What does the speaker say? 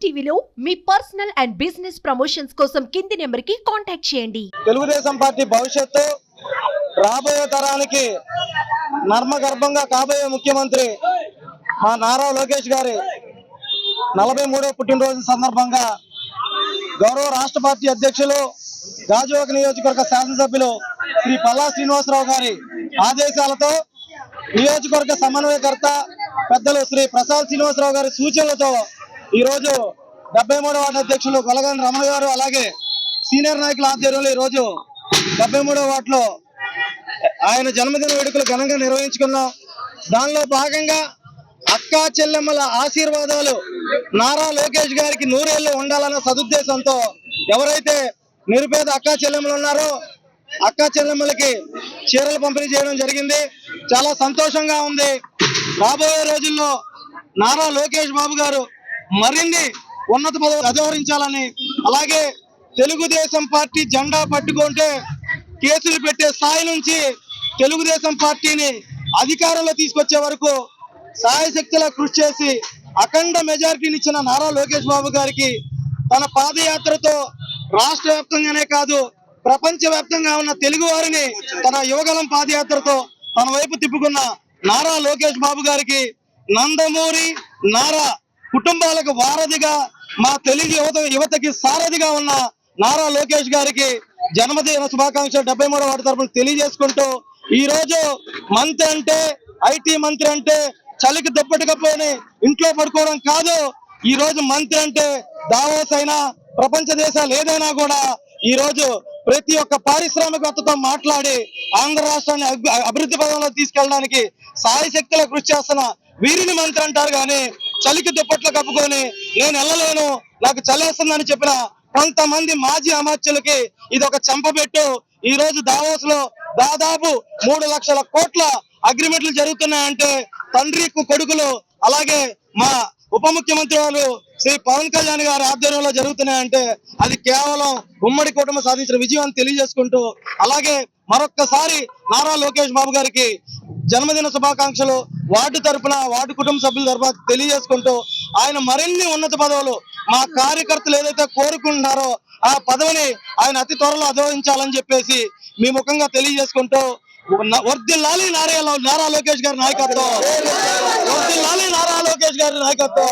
టీవీలో మీ personal and business promotions కోసం కింది నెంబర్కి కాంటాక్ట్ చేయండి. తెలుగుదేశం పార్టీ భవిష్యత్తు రాబోయే తరానికి నర్మగర్భంగా కాబోయే ముఖ్యమంత్రి మా నారా లోకేష్ గారి నలభై మూడో పుట్టినరోజు సందర్భంగా గౌరవ రాష్ట్ర పార్టీ అధ్యక్షులు గాజువాక నియోజకవర్గ శాసనసభ్యులు శ్రీ పల్లా శ్రీనివాసరావు గారి ఆదేశాలతో నియోజకవర్గ సమన్వయకర్త పెద్దలు శ్రీ ప్రసాద్ శ్రీనివాసరావు గారి సూచనలతో ఈ రోజు డెబ్బై మూడవ వార్డు అధ్యక్షులు గొలగాని రమణ గారు అలాగే సీనియర్ నాయకుల ఆధ్వర్యంలో ఈ రోజు డెబ్బై మూడవ వార్డులో ఆయన జన్మదిన వేడుకలు ఘనంగా నిర్వహించుకున్నాం. దానిలో భాగంగా అక్కా చెల్లెమ్మల ఆశీర్వాదాలు నారా లోకేష్ గారికి నూరేళ్ళు ఉండాలన్న సదుద్దేశంతో ఎవరైతే నిరుపేద అక్కా చెల్లెమ్మలు ఉన్నారో అక్కా చెల్లెమ్మలకి చీరలు పంపిణీ చేయడం జరిగింది. చాలా సంతోషంగా ఉంది. రాబోయే రోజుల్లో నారా లోకేష్ బాబు గారు మరిన్ని ఉన్నత పదవి అధివరించాలని అలాగే తెలుగుదేశం పార్టీ జెండా పట్టుకుంటే కేసులు పెట్టే స్థాయి నుంచి తెలుగుదేశం పార్టీని అధికారంలో తీసుకొచ్చే వరకు సాయశక్తిలా కృషి చేసి అఖండ మెజారిటీని ఇచ్చిన నారా లోకేష్ బాబు గారికి తన పాదయాత్రతో రాష్ట్ర వ్యాప్తంగానే కాదు ప్రపంచ వ్యాప్తంగా ఉన్న తెలుగు వారిని తన యువగలం పాదయాత్రతో తన వైపు తిప్పుకున్న నారా లోకేష్ బాబు గారికి నందమూరి నారా కుటుంబాలకు వారధిగా మా తెలుగు యువత యువతకి సారథిగా ఉన్న నారా లోకేష్ గారికి జన్మదిన శుభాకాంక్షలు డెబ్బై మూడో వాటి తరఫున తెలియజేసుకుంటూ ఈ రోజు మంత్రి అంటే ఐటీ మంత్రి అంటే చలికి దుప్పటి ఇంట్లో పడుకోవడం కాదు. ఈ రోజు మంత్రి అంటే దావోస్ అయినా ప్రపంచ దేశాలు ఏదైనా కూడా ఈ రోజు ప్రతి ఒక్క పారిశ్రామికవేత్తతో మాట్లాడి ఆంధ్ర రాష్ట్రాన్ని అభివృద్ధి పదంలో తీసుకెళ్ళడానికి సాయశక్తిలో కృషి చేస్తున్న వీరిని మంత్రి అంటారు. కానీ చలికి దుప్పట్లు కప్పుకొని నేను వెళ్ళలేను నాకు చలేస్తుందని చెప్పిన కొంతమంది మాజీ అమాత్యులకి ఇది ఒక చెంపబెట్టు. ఈ రోజు దావోస్లో దాదాపు మూడు లక్షల కోట్ల అగ్రిమెంట్లు జరుగుతున్నాయంటే తండ్రి కొడుకులు అలాగే మా ఉప ముఖ్యమంత్రి వారు శ్రీ పవన్ కళ్యాణ్ గారి ఆధ్వర్యంలో జరుగుతున్నాయంటే అది కేవలం ఉమ్మడి కుటుంబం సాధించిన విజయం అని తెలియజేసుకుంటూ అలాగే మరొక్కసారి నారా లోకేష్ బాబు గారికి జన్మదిన శుభాకాంక్షలు వార్డు తరపున వార్డు కుటుంబ సభ్యుల తరఫున తెలియజేసుకుంటూ ఆయన మరిన్ని ఉన్నత పదవులు మా కార్యకర్తలు ఏదైతే కోరుకుంటున్నారో ఆ పదవిని ఆయన అతి త్వరలో అధోరించాలని చెప్పేసి మీ ముఖంగా తెలియజేసుకుంటూ న- వర్ధిల్లాలి నారా నారా లోకేష్ గారి నాయకత్వం. వర్ధిల్లాలి నారా లోకేష్ గారి నాయకత్వం.